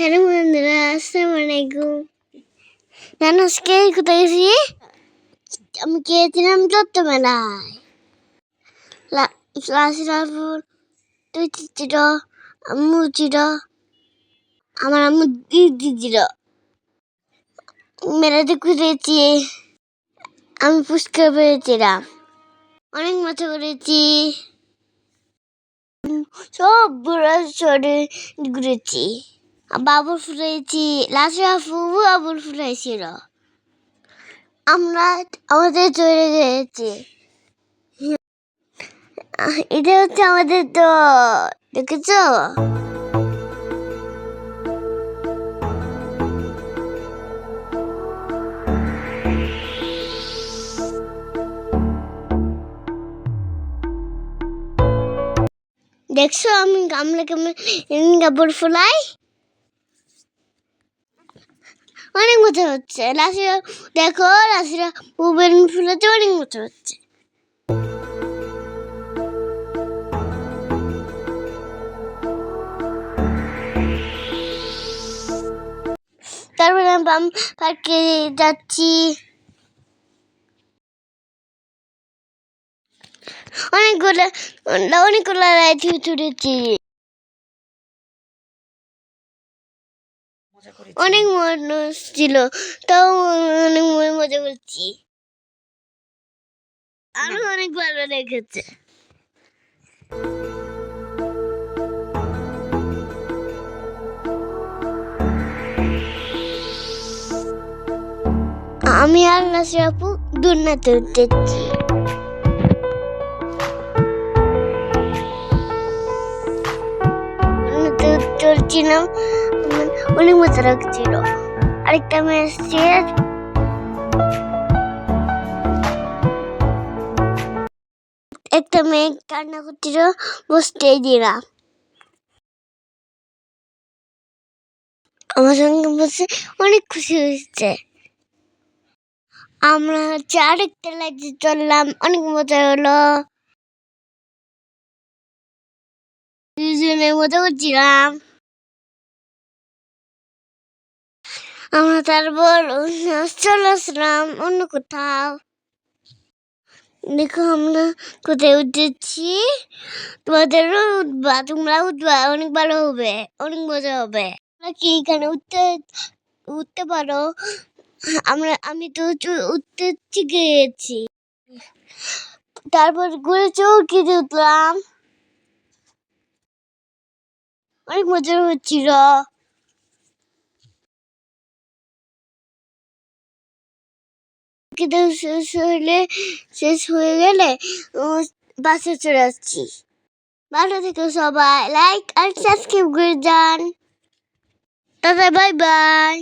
Hello বন্ধুরা আসসালামু আলাইকুম জানো আজকে কোথায় গেছি আমি গিয়েছিলাম দত্ত মেলায় লাসিরাপুর তুই ছিল আম্মু ছিল আমার আম্মু দিদি ছিল মেলাতে ঘুরেছি আমি পুষ্কর পেয়েছিলাম অনেক মজা করেছি সব বুড়া চড়ে ঘুরেছি বাবুর ফুটাইছি লাস্টে ফুবু বাবুর ফুটাইছিল আমরা আমাদের চলে গেছি। এটা হচ্ছে আমাদের তো দেখেছ? দেখছ আমি গামলা কেমন কাপড় ফুলাই? অনেক মজা হচ্ছে। লাসিরা দেখো লাসিরা উবের ফুলাতে অনেক মজা হচ্ছে। তারপরে আমি পার্কে যাচ্ছি। অনেকগুলো অনেকগুলো রাইড তুলেছি। করেছি। অনেক মানুষ ছিল তাও অনেক মজা মজা করছি। আরও অনেক ভালো লেগেছে। আমি আর নাসির আপু দুর্নাতে উঠেছি। চলছিলাম অনেক মজা লাগছিল আরেকটা মেয়ে এসছে একটা মেয়ে কান্না করছিল, বসতে দিলাম আমার সঙ্গে বসে অনেক খুশি হয়েছে। আমরা হচ্ছে আরেকটা লাইটে চললাম, অনেক মজা হলো। দুজনে মজা করছিলাম। আমরা তারপর চলে আসলাম অন্য কোথাও। দেখো, আমরা কোথায় উঠেছি? তোমাদেরও উঠবা, তোমরা উঠবা, অনেক ভালো হবে, অনেক মজা হবে। কি এখানে উঠতে উঠতে পারো? আমরা, আমি তো উঠতে শিখে গেছি তারপর ঘুরে চৌকিতে উঠলাম। অনেক মজা হচ্ছিল। কিন্তু শেষ হলে শেষ হয়ে গেলে বাসে চলে আসছি ভালো থেকো সবাই লাইক আর সাবস্ক্রাইব করে যান দাদা বাই বাই